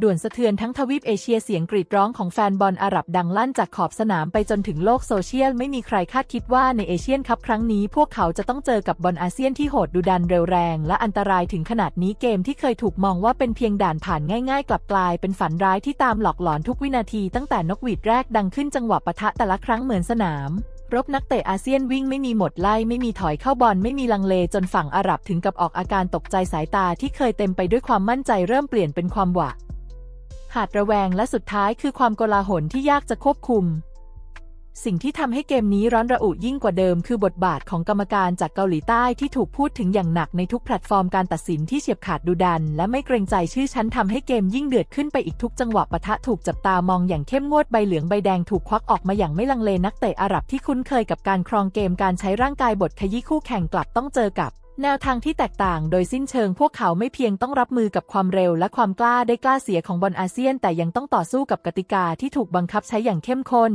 ด่วนสะเทือนทั้งทวีปเอเชียเสียงกรีดร้องของแฟนบอลอาหรับดังลั่นจากขอบสนามไปจนถึงโลกโซเชียล ไม่มีใครคาดคิดว่าในเอเชียนคัพครั้งนี้ พวกเขาจะต้องเจอกับบอลอาเซียนที่โหดดุดันเร็วแรง และอันตรายถึงขนาดนี้เกมที่เคยถูกมองว่าเป็นเพียงด่านผ่านง่ายๆ กลับกลายเป็นฝันร้ายที่ตามหลอกหลอนทุกวินาทีตั้งแต่นกหวีดแรกดังขึ้นจังหวะปะทะแต่ละครั้งเหมือนสนามรบนักเตะอาเซียนวิ่งไม่มีหมดไล่ไม่มีถอยเข้าบอลไม่มีลังเลจนฝั่งอาหรับถึงกับออกอาการตกใจสายตาที่เคยเต็มไปด้วยความมั่นใจเริ่มเปลี่ยนเป็นความหวาด หาดระแวงและสุดท้ายคือความโกลาหลที่ยากจะควบคุม สิ่งที่ทำให้เกมนี้ร้อนระอุยิ่งกว่าเดิมคือบทบาทของกรรมการจากเกาหลีใต้ที่ถูกพูดถึงอย่างหนักในทุกแพลตฟอร์มการตัดสินที่เฉียบขาดดุดัน และไม่เกรงใจชื่อชั้นทำให้เกมยิ่งเดือดขึ้นไปอีกทุกจังหวะปะทะถูกจับตามองอย่างเข้มงวดใบเหลืองใบแดงถูกควักออกมาอย่างไม่ลังเลนักเตะอาหรับที่คุ้นเคยกับการครองเกมการใช้ร่างกายบทขยี้คู่แข่งกลับต้องเจอกับ แนวทางที่แตกต่างโดยสิ้นเชิงพวกเขาไม่เพียงต้องรับมือกับความเร็วและความกล้าได้กล้าเสียของบอลอาเซียน แต่ยังต้องต่อสู้กับกติกาที่ถูกบังคับใช้อย่างเข้มข้น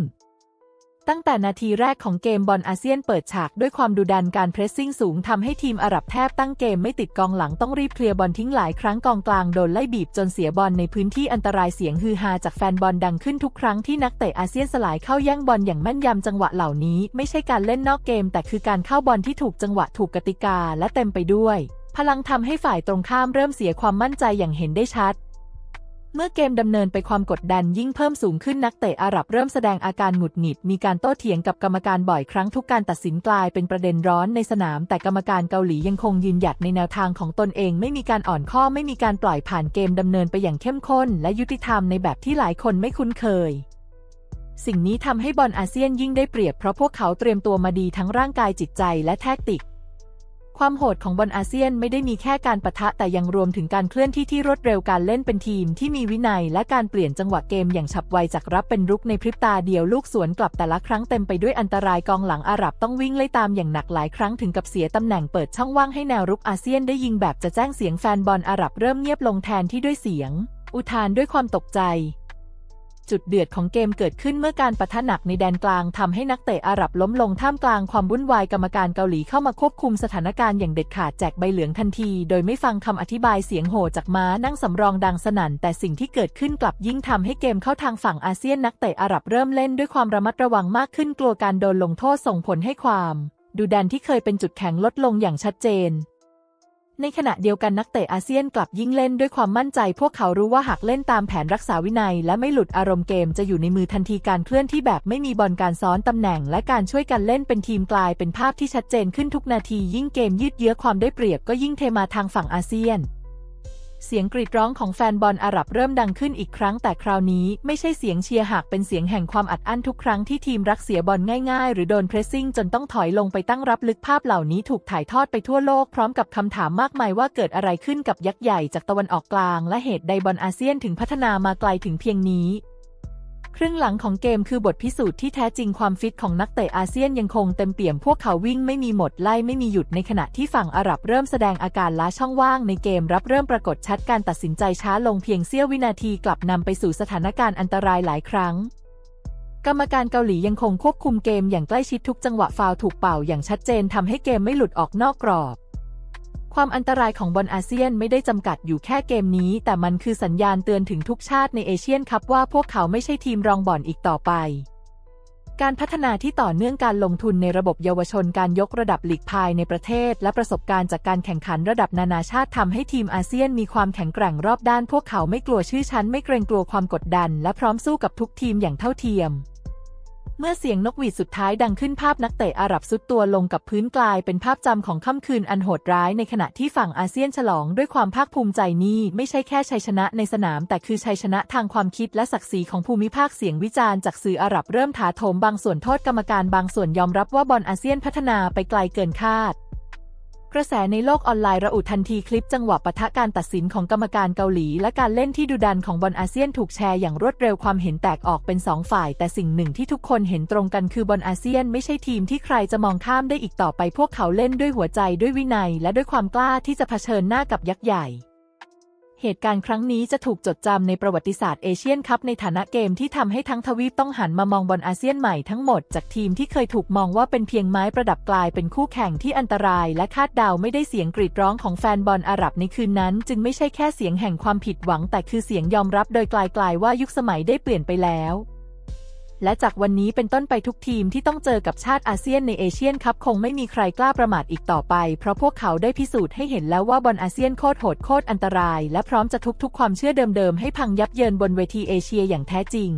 ตั้งแต่นาทีแรกของเกมบอลอาเซียนเปิดฉากด้วยความดุดันการเพรสซิ่งสูงทำให้ทีมอาหรับแทบตั้งเกมไม่ติดกองหลังต้องรีบเคลียร์บอลทิ้งหลายครั้งกองกลางโดนไล่บีบจนเสียบอลในพื้นที่อันตรายเสียงฮือฮาจากแฟนบอลดังขึ้นทุกครั้งที่นักเตะอาเซียนสลายเข้าแย่งบอลอย่างแม่นยำจังหวะเหล่านี้ ไม่ใช่การเล่นนอกเกม แต่คือการเข้าบอลที่ถูกจังหวะถูกกติกาและเต็มไปด้วย พลังทำให้ฝ่ายตรงข้ามเริ่มเสียความมั่นใจอย่างเห็นได้ชัด เมื่อเกมดำเนินไปความกดดันยิ่งเพิ่มสูงขึ้นนักเตะอาหรับเริ่มแสดงอาการหงุดหงิด มีการโต้เถียงกับกรรมการบ่อยครั้งทุกการตัดสินกลายเป็นประเด็นร้อนในสนาม แต่กรรมการเกาหลียังคงยืนหยัดในแนวทางของตนเอง ไม่มีการอ่อนข้อไม่มีการปล่อยผ่านเกมดำเนินไปอย่างเข้มข้น และยุติธรรมในแบบที่หลายคนไม่คุ้นเคยสิ่งนี้ทำให้บอลอาเซียนยิ่งได้เปรียบเพราะพวกเขาเตรียมตัวมาดีทั้งร่างกายจิตใจและแทคติก ความโหดของบอลอาเซียนไม่ได้มีแค่การปะทะแต่ยังรวมถึงการเคลื่อนที่ที่รวดเร็วการเล่นเป็นทีมที่มีวินัย และการเปลี่ยนจังหวะเกมอย่างฉับไวจากรับเป็นรุกในพริบตาเดียวลูกสวนกลับแต่ละครั้งเต็มไปด้วยอันตรายกองหลังอาหรับต้องวิ่งไล่ตามอย่างหนักหลายครั้งถึงกับเสียตำแหน่งเปิดช่องว่างให้แนวรุกอาเซียนได้ยิงแบบจะแจ้งเสียงแฟนบอลอาหรับเริ่มเงียบลงแทนที่ด้วยเสียง อุทานด้วยความตกใจ จุดเดือดของเกมเกิดขึ้นเมื่อการปะทะหนักในแดนกลางทำให้นักเตะอาหรับล้มลงท่ามกลางความวุ่นวายกรรมการเกาหลีเข้ามาควบคุมสถานการณ์อย่างเด็ดขาดแจกใบเหลืองทันที โดยไม่ฟังคำอธิบายเสียงโห่จากม้านั่งสำรองดังสนั่น แต่สิ่งที่เกิดขึ้นกลับยิ่งทำให้เกมเข้าทางฝั่งอาเซียนนักเตะอาหรับเริ่มเล่นด้วยความระมัดระวังมากขึ้นกลัวการโดนลงโทษส่งผลให้ความดุดันที่เคยเป็นจุดแข็งลดลงอย่างชัดเจน ในขณะเดียวกันนักเตะอาเซียนกลับยิ่งเล่นด้วยความมั่นใจ พวกเขารู้ว่าหากเล่นตามแผนรักษาวินัย และไม่หลุดอารมณ์เกมจะอยู่ในมือทันทีการเคลื่อนที่แบบไม่มีบอลการซ้อนตำแหน่ง และการช่วยกันเล่นเป็นทีมกลายเป็นภาพที่ชัดเจนขึ้นทุกนาที ยิ่งเกมยืดเยื้อความได้เปรียบก็ยิ่งเทมาทางฝั่งอาเซียน เสียงกรีดร้องของแฟนบอลอาหรับเริ่มดังขึ้นอีกครั้งแต่คราวนี้ไม่ใช่เสียงเชียร์หากเป็นเสียงแห่งความอัดอั้นทุกครั้งที่ทีมรักเสียบอลง่ายๆ หรือโดนเพรสซิ่งจนต้องถอยลงไปตั้งรับลึกภาพเหล่านี้ถูกถ่ายทอดไปทั่วโลกพร้อมกับคำถามมากมายว่าเกิดอะไรขึ้นกับยักษ์ใหญ่จากตะวันออกกลาง และเหตุใดบอลอาเซียนถึงพัฒนามาไกลถึงเพียงนี้ ครึ่งหลังของเกมคือบทพิสูจน์ที่แท้จริงความฟิตของนักเตะอาเซียนยังคงเต็มเปี่ยมพวกเขาวิ่งไม่มีหมดไล่ไม่มีหยุดในขณะที่ฝั่งอาหรับเริ่มแสดงอาการล้าช่องว่างในเกมรับเริ่มปรากฏชัดการตัดสินใจช้าลงเพียงเสี้ยววินาทีกลับนำไปสู่สถานการณ์อันตรายหลายครั้ง กรรมการเกาหลียังคงควบคุมเกมอย่างใกล้ชิดทุกจังหวะฟาวถูกเป่าอย่างชัดเจนทำให้เกมไม่หลุดออกนอกกรอบ ความอันตรายของบอลอาเซียนไม่ได้จำกัดอยู่แค่เกมนี้ แต่มันคือสัญญาณเตือนถึงทุกชาติในเอเชียนคัพว่าพวกเขาไม่ใช่ทีมรองบอลอีกต่อไป การพัฒนาที่ต่อเนื่องการลงทุนในระบบเยาวชนการยกระดับหลีกภายในประเทศ และประสบการณ์จากการแข่งขันระดับนานาชาติทำให้ทีมอาเซียนมีความแข็งแกร่งรอบด้าน พวกเขาไม่กลัวชื่อชั้น ไม่เกรงกลัวความกดดัน และพร้อมสู้กับทุกทีมอย่างเท่าเทียม เมื่อเสียงนกหวีดสุดท้ายดังขึ้นภาพนักเตะอาหรับสุดตัวลงกับพื้นกลายเป็นภาพจำของค่ำคืนอันโหดร้ายในขณะที่ฝั่งอาเซียนฉลองด้วยความภาคภูมิใจนี่ไม่ใช่แค่ชัยชนะในสนาม แต่คือชัยชนะทางความคิดและศักดิ์ศรีของภูมิภาคเสียงวิจารณ์จากสื่ออาหรับเริ่มถาโถมบางส่วนโทษกรรมการบางส่วนยอมรับว่าบอลอาเซียนพัฒนาไปไกลเกินคาด กระแสในโลกออนไลน์ระอุทันทีคลิปจังหวะปะทะการตัดสินของกรรมการเกาหลี และการเล่นที่ดุดันของบอลอาเซียนถูกแชร์อย่างรวดเร็วความเห็นแตกออกเป็นสองฝ่าย แต่สิ่งหนึ่งที่ทุกคนเห็นตรงกันคือบอลอาเซียนไม่ใช่ทีมที่ใครจะมองข้ามได้อีกต่อไปพวกเขาเล่นด้วยหัวใจด้วยวินัย และด้วยความกล้าที่จะเผชิญหน้ากับยักษ์ใหญ่ เหตุการณ์ครั้งนี้จะถูกจดจำในประวัติศาสตร์เอเชียนคัพในฐานะเกมที่ทำให้ทั้งทวีปต้องหันมามองบอลอาเซียนใหม่ทั้งหมดจากทีมที่เคยถูกมองว่าเป็นเพียงไม้ประดับกลายเป็นคู่แข่งที่อันตราย และคาดเดาไม่ได้เสียงกรีดร้องของแฟนบอลอาหรับในคืนนั้น จึงไม่ใช่แค่เสียงแห่งความผิดหวัง แต่คือเสียงยอมรับโดยกลายๆว่ายุคสมัยได้เปลี่ยนไปแล้ว และจากวันนี้เป็นต้นไปทุกทีมที่ต้องเจอกับชาติอาเซียนในเอเชียนคัพคงไม่มีใครกล้าประมาทอีกต่อไป เพราะพวกเขาได้พิสูจน์ให้เห็นแล้วว่าบอลอาเซียนโคตรโหดโคตรอันตราย และพร้อมจะทุบทุกความเชื่อเดิมๆให้พังยับเยินบนเวทีเอเชียอย่างแท้จริง